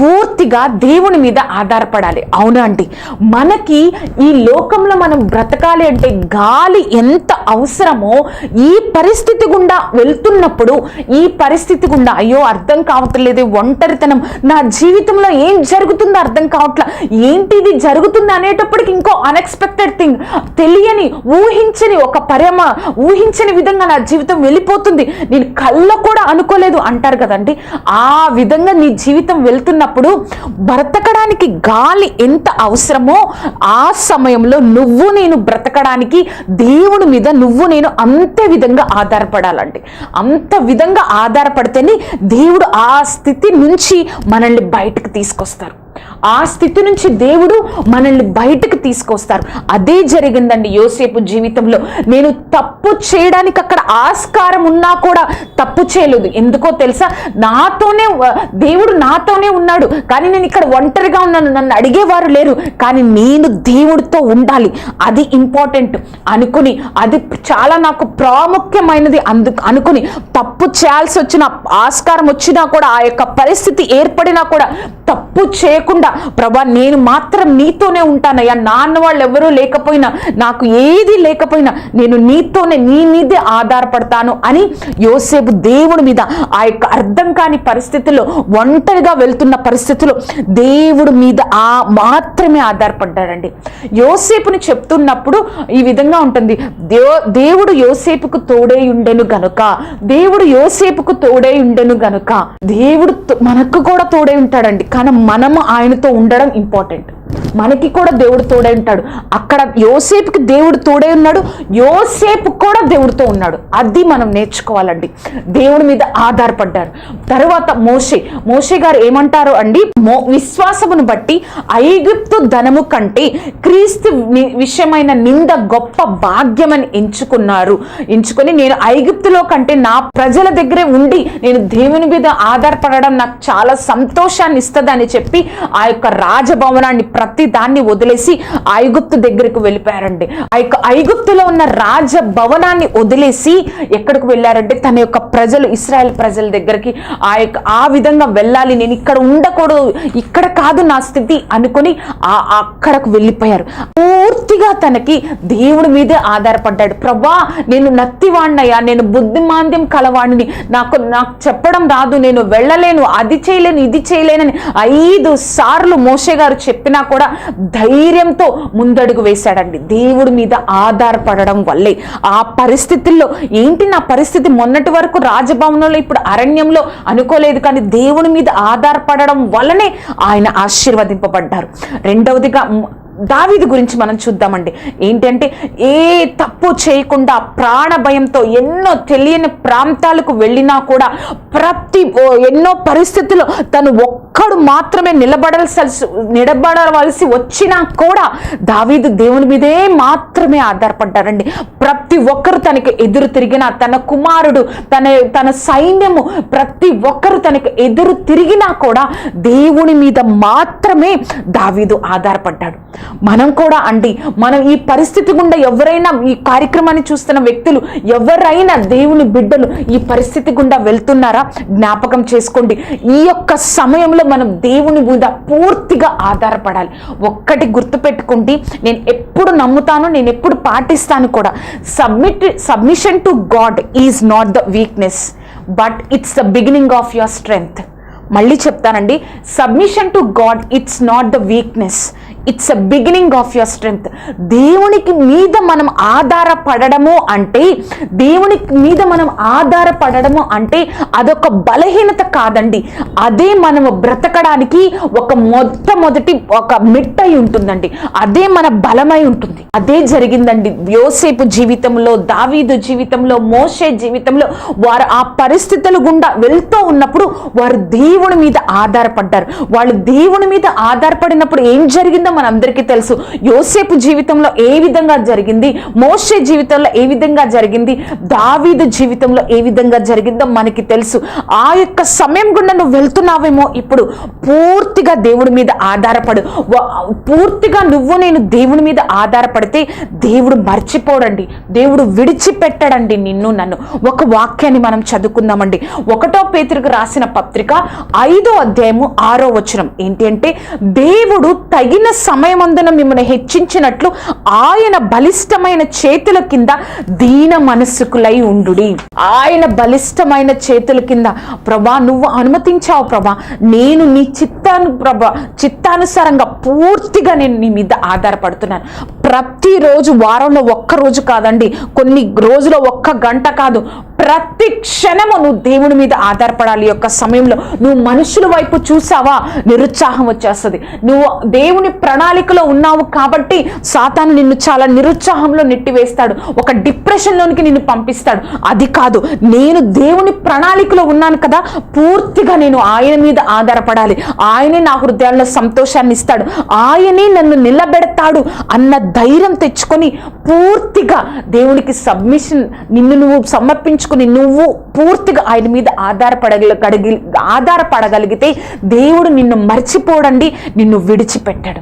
పూర్తిగా దేవుని మీద ఆధారపడాలి. అవునా అండి? మనకి ఈ లోకంలో మనం బ్రతకాలి అంటే గాలి ఎంత అవసరమో ఈ పరిస్థితి గుండా వెళ్తున్నప్పుడు ఈ పరిస్థితి గుండా అయ్యో అర్థం కావట్లేదు ఒంటరితనం నా జీవితంలో ఏం జరుగుతుందో అర్థం కావట్లా ఏంటిది జరుగుతుంది అనేటప్పటికి ఇంకో అన్ఎక్స్పెక్టెడ్ థింగ్ తెలియని ఊహించని ఒక పరమ ఊహించని విధంగా నా జీవితం వెళ్ళిపోతుంది. నేను కళ్ళ కూడా అనుకోలేదు అంటారు కదండి? ఆ విధంగా నీ జీవితం ఉన్నప్పుడు బ్రతకడానికి గాలి ఎంత అవసరమో ఆ సమయంలో నువ్వు నేను బ్రతకడానికి దేవుడి మీద నువ్వు నేను అంతే విధంగా ఆధారపడాలండి. అంత విధంగా ఆధారపడితేనే దేవుడు ఆ స్థితి నుంచి మనల్ని బయటకు తీసుకొస్తారు. ఆ స్థితి నుంచి దేవుడు మనల్ని బయటకు తీసుకొస్తారు. అదే జరిగిందండి యోసేపు జీవితంలో. నేను తప్పు చేయడానికి అక్కడ ఆస్కారం ఉన్నా కూడా తప్పు చేయలేదు. ఎందుకో తెలుసా? నాతోనే దేవుడు నాతోనే ఉన్నాడు. కానీ నేను ఇక్కడ ఒంటరిగా ఉన్నాను. నన్ను అడిగేవారు లేరు. కానీ నేను దేవుడితో ఉండాలి. అది ఇంపార్టెంట్. అనుకుని అది చాలా నాకు ప్రాముఖ్యమైనది అందు అనుకుని తప్పు చేయాల్సి వచ్చిన ఆస్కారం వచ్చినా కూడా ఆ యొక్క పరిస్థితి ఏర్పడినా కూడా తప్పు చేయకుండా ప్రభా నేను మాత్రం నీతోనే ఉంటానయ్యా. నాన్న వాళ్ళు ఎవరూ లేకపోయినా నాకు ఏది లేకపోయినా నేను నీతోనే నీ మీదే ఆధారపడతాను అని యోసేపు దేవుడి మీద ఆ యొక్క అర్థం కాని పరిస్థితిలో ఒంటరిగా వెళ్తున్న పరిస్థితిలో దేవుడి మీద ఆ మాత్రమే ఆధారపడ్డాడండి. యోసేపుని చెప్తున్నప్పుడు ఈ విధంగా ఉంటుంది. దేవుడు యోసేపుకు తోడే ఉండెను గనుక దేవుడు యోసేపుకు తోడే ఉండెను గనుక దేవుడు తో- మనకు కూడా తోడే ఉంటాడండి. కానీ మనము ఆయనతో ఉండడం ఇంపార్టెంట్ మనకి కూడా దేవుడు తోడై ఉంటాడు. అక్కడ యోసేపుకి దేవుడు తోడై ఉన్నాడు. యోసేపు కూడా దేవుడితో ఉన్నాడు. అది మనం నేర్చుకోవాలండి. దేవుడి మీద ఆధారపడ్డారు. తర్వాత మోషే. మోషే గారు ఏమంటారు అండి? మో విశ్వాసమును బట్టి ఐగుప్తు ధనము కంటే క్రీస్తు విషయమైన నింద గొప్ప భాగ్యమని ఎంచుకున్నారు. ఎంచుకొని నేను ఐగుప్తులో కంటే నా ప్రజల దగ్గరే ఉండి నేను దేవుని మీద ఆధారపడడం నాకు చాలా సంతోషాన్ని ఇస్తుందని చెప్పి ఆ యొక్క రాజభవనాన్ని ప్రతి దాన్ని వదిలేసి ఐగుప్తు దగ్గరకు వెళ్ళిపోయారండి. ఆ యొక్క ఐగుప్తులో ఉన్న రాజ భవనాన్ని వదిలేసి ఎక్కడికి వెళ్ళారంటే తన యొక్క ప్రజలు ఇస్రాయల్ ప్రజల దగ్గరికి ఆ యొక్క ఆ విధంగా వెళ్ళాలి నేను ఇక్కడ ఉండకూడదు ఇక్కడ కాదు నా స్థితి అనుకొని ఆ అక్కడకు వెళ్ళిపోయారు. పూర్తిగా తనకి దేవుడి మీదే ఆధారపడ్డాడు. ప్రభా నేను నత్తివాణ్ణయ్యా నేను బుద్ధిమాంద్యం కలవాణ్ణి. నాకు నాకు చెప్పడం రాదు నేను వెళ్ళలేను అది చేయలేను ఇది చేయలేనని ఐదు సార్లు మోషే గారు చెప్పినా కూడా ధైర్యంతో ముందడుగు వేశాడండి. దేవుడి మీద ఆధారపడడం వల్లే. ఆ పరిస్థితుల్లో ఏంటి నా పరిస్థితి? మొన్నటి వరకు రాజభవనంలో ఇప్పుడు అరణ్యంలో అనుకోలేదు కానీ దేవుడి మీద ఆధారపడడం వల్లనే ఆయన ఆశీర్వదింపబడ్డారు. రెండవదిగా దావీదు గురించి మనం చూద్దామండి. ఏంటంటే ఏ తప్పు చేయకుండా ప్రాణ భయంతో ఎన్నో తెలియని ప్రాంతాలకు వెళ్ళినా కూడా ప్రతి ఎన్నో పరిస్థితులు తను ఒక్కడు మాత్రమే నిలబడాల్సి నిలబడవలసి వచ్చినా కూడా దావీదు దేవుని మీదే మాత్రమే ఆధారపడ్డారండి. ప్రతి ఒక్కరు తనకి ఎదురు తిరిగిన తన కుమారుడు తన తన సైన్యము ప్రతి ఒక్కరు తనకు ఎదురు తిరిగినా కూడా దేవుని మీద మాత్రమే దావీదు ఆధారపడ్డాడు. మనం కూడా అండి మనం ఈ పరిస్థితి గుండా ఎవరైనా ఈ కార్యక్రమాన్ని చూస్తున్న వ్యక్తులు ఎవరైనా దేవుని బిడ్డలు ఈ పరిస్థితి గుండా వెళ్తున్నారా? జ్ఞాపకం చేసుకోండి. ఈ యొక్క సమయంలో మనం దేవుని మీద పూర్తిగా ఆధారపడాలి. ఒక్కటి గుర్తుపెట్టుకుంటే నేను ఎప్పుడు నమ్ముతాను నేను ఎప్పుడు పాటిస్తాను కూడా. Submit submission to God is not the weakness but it's the beginning of your strength మళ్ళీ చెప్తానండి submission to God it's not the weakness it's a beginning of your strength దేవునికి మీద మనం ఆధారపడము అంటే దేవునికి మీద మనం ఆధారపడము అంటే అదొక బలహీనత కాదండి. అదే మనం బ్రతకడానికి ఒక మొట్టమొదటి ఒక మిట్టై ఉంటుందండి. అదే మన బలమై ఉంటుంది. అదే జరిగిందండి యోసేపు జీవితంలో దావీదు జీవితంలో మోషే జీవితంలో. వారు ఆ పరిస్థితుల గుండా వెళ్తూ ఉన్నప్పుడు వారు దేవుని మీద ఆధారపడ్డారు. వాళ్ళు దేవుని మీద ఆధారపడినప్పుడు ఏం జరిగిందో మనందరికీ తెలుసు. యోసేపు జీవితంలో ఏ విధంగా జరిగింది? మోషే జీవితంలో ఏ విధంగా జరిగింది? దావీదు జీవితంలో ఏ విధంగా జరిగిందో మనకి తెలుసు. ఆ యొక్క సమయం గుండా నువ్వు వెళ్తున్నావేమో ఇప్పుడు పూర్తిగా దేవుడి మీద ఆధారపడు. పూర్తిగా నువ్వు నేను దేవుడి మీద ఆధారపడితే దేవుడు మర్చిపోడండి. దేవుడు విడిచిపెట్టడండి నిన్ను నన్ను. ఒక వాక్యాన్ని మనం చదువుకుందామండి. ఒకటో పేతురికి రాసిన పత్రిక ఐదో అధ్యాయము ఆరో వచనం. ఏంటి అంటే దేవుడు తగిన సమయమందున మిమ్మల్ని హెచ్చించినట్లు ఆయన బలిష్టమైన చేతుల కింద దీన మనస్సుకులై ఉండు ఆయన బలిష్టమైన చేతుల కింద ప్రభా నువ్వు అనుమతించావు ప్రభా నేను నీ చిత్తాను ప్రభా చిత్తానుసారంగా పూర్తిగా నేను నీ మీద ఆధారపడుతున్నాను. ప్రతిరోజు వారంలో ఒక్క రోజు కాదండి కొన్ని రోజులో ఒక్క గంట కాదు ప్రతి క్షణము నువ్వు దేవుని మీద ఆధారపడాలి. యొక్క సమయంలో నువ్వు మనుషుల వైపు చూసావా? నిరుత్సాహం వచ్చేస్తుంది. నువ్వు దేవుని ప్రణాళికలో ఉన్నావు కాబట్టి సాతాను నిన్ను చాలా నిరుత్సాహంలో నెట్టివేస్తాడు. ఒక డిప్రెషన్లోనికి నిన్ను పంపిస్తాడు. అది కాదు నేను దేవుని ప్రణాళికలో ఉన్నాను కదా పూర్తిగా నేను ఆయన మీద ఆధారపడాలి. ఆయనే నా హృదయాల్లో సంతోషాన్ని ఇస్తాడు. ఆయనే నన్ను నిలబెడతాడు అన్న ధైర్యం తెచ్చుకొని పూర్తిగా దేవునికి సబ్మిషన్ నిన్ను నువ్వు సమర్పించుకుని నువ్వు పూర్తిగా ఆయన మీద ఆధారపడగలి ఆధారపడగలిగితే దేవుడు నిన్ను మర్చిపోడండి నిన్ను విడిచిపెట్టడు.